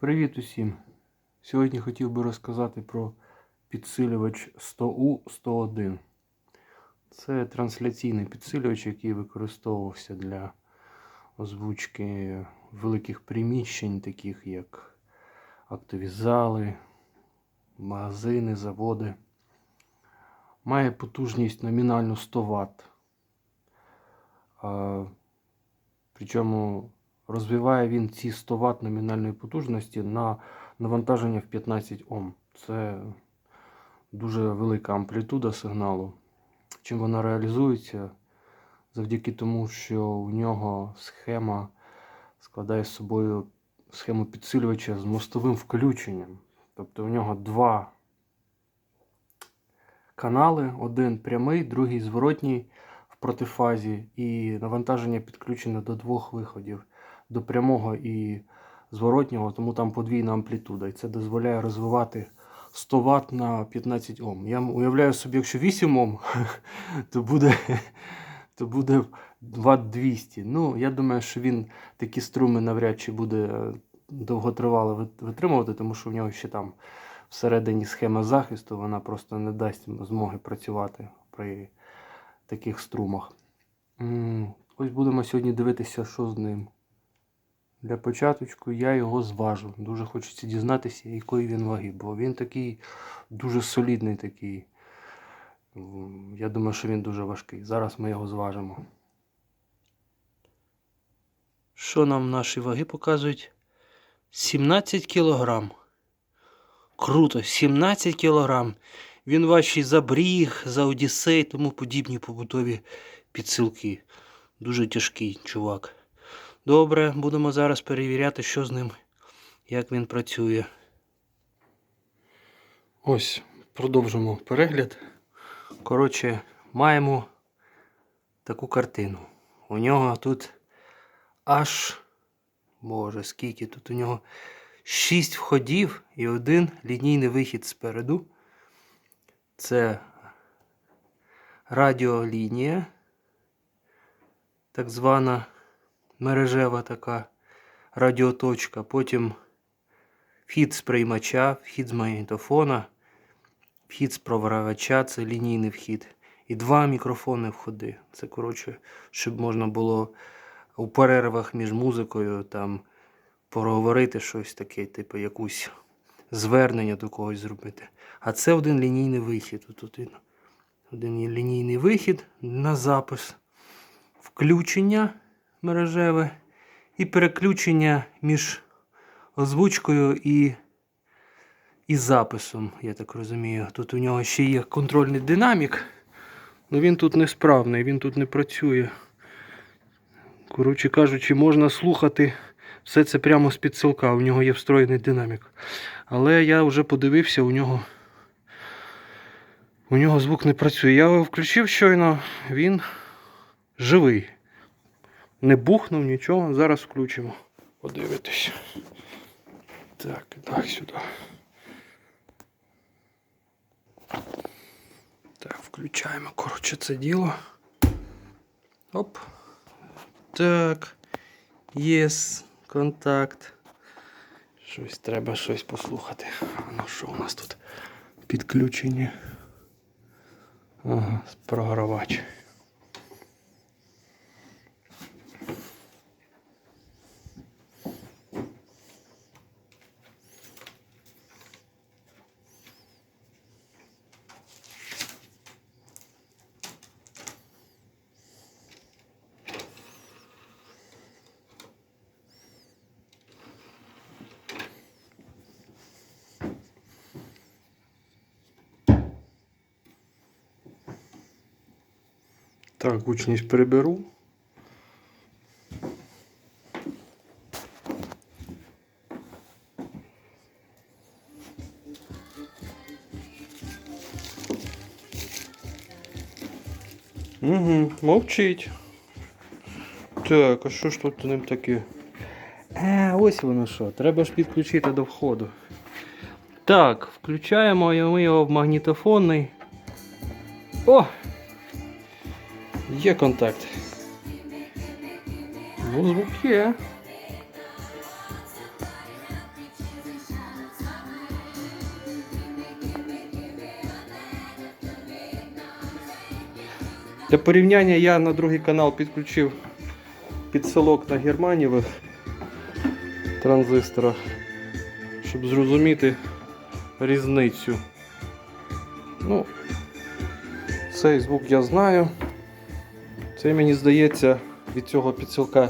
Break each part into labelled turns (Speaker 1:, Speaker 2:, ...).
Speaker 1: Привіт усім! Сьогодні хотів би розказати про підсилювач 100U101. Це трансляційний підсилювач, який використовувався для озвучки великих приміщень, таких як актовізали, магазини, заводи. Має потужність номінально 100 Вт. Причому розвиває він ці 100 Вт номінальної потужності на навантаження в 15 Ом. Це дуже велика амплітуда сигналу. Чим вона реалізується? Завдяки тому, що у нього схема складає з собою схему підсилювача з мостовим включенням. Тобто у нього два канали, один прямий, другий зворотній в протифазі, і навантаження підключено до двох виходів до прямого і зворотнього, тому там подвійна амплітуда. І це дозволяє розвивати 100 Вт на 15 Ом. Я уявляю собі, якщо 8 Ом, то буде, то буде Вт 200. Ну, я думаю, що він такі струми навряд чи буде довготривало витримувати, тому що в нього ще там всередині схема захисту, вона просто не дасть змоги працювати при таких струмах. Ось будемо сьогодні дивитися, що з ним. Для початочку я його зважу. Дуже хочеться дізнатися, якої він ваги, бо він такий дуже солідний такий. Я думаю, що він дуже важкий. Зараз ми його зважимо. Що нам наші ваги показують? 17 кілограм. Круто, 17 кілограм. Він важчий за бріг, за Одіссей, тому подібні побутові підсилки. Дуже тяжкий чувак. Добре, будемо зараз перевіряти, що з ним, як він працює. Ось, продовжимо перегляд. Коротше, маємо таку картину. У нього тут аж, боже, скільки тут у нього 6 входів і один лінійний вихід спереду. Це радіолінія, так звана мережева така радіоточка. Потім вхід з приймача, вхід з магнітофона, вхід з проваривача, це лінійний вхід. І два мікрофони входи. Це коротше, щоб можна було у перервах між музикою там проговорити щось таке, типу якусь звернення до когось зробити. А це один лінійний вихід. Тут один лінійний вихід на запис, включення мережеве і переключення між озвучкою і, і записом, я так розумію. Тут у нього ще є контрольний динамік, але він тут несправний, він тут не працює. Коротше кажучи, можна слухати все це прямо з підсилка. У нього є встроєний динамік. Але я вже подивився, у нього у нього звук не працює. Я його включив щойно, він живий. Не бухнув нічого. Зараз включимо. Подивитись. Так, так, сюди. Так, включаємо, коротше, це діло. Оп. Так. Єс, контакт. Щось треба щось послухати. Ну що у нас тут? Підключення. Ага, програвач. Так, гучність приберу. Угу, мовчить. Так, а що ж тут ним таке? Е, ось воно що. Треба ж підключити до входу. Так, включаємо ми його в магнітофонний. О! Є контакт. Ну, звук є. Для порівняння я на другий канал підключив підсилок на германівих транзисторах, щоб зрозуміти різницю. Ну, Цей звук я знаю. Цей мені здається, від цього підсилка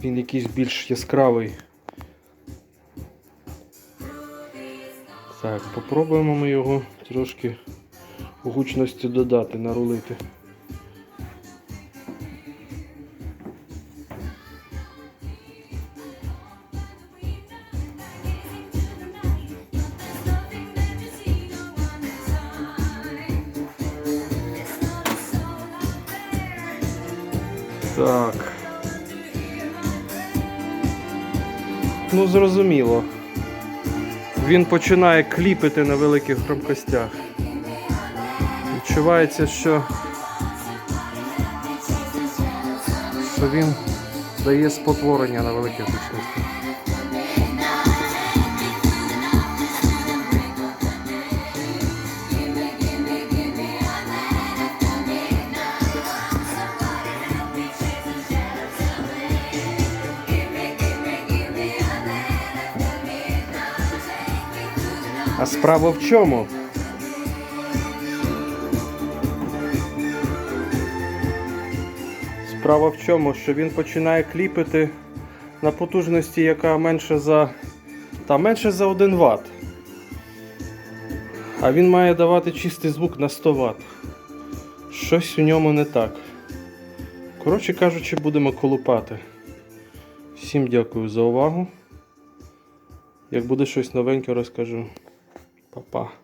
Speaker 1: він якийсь більш яскравий. Так, попробуємо ми його трошки гучності додати, нарулити. Так. Ну, зрозуміло. Він починає кліпити на великих громкостях. Відчувається, що, що він дає спотворення на великих гучностях. А справа в чому? Справа в чому, що він починає кліпити на потужності, яка менше за. Та менше за 1 Вт. А він має давати чистий звук на 100 Вт. Щось у ньому не так. Коротше кажучи, будемо колупати. Всім дякую за увагу. Як буде щось новеньке, розкажу. Па-па.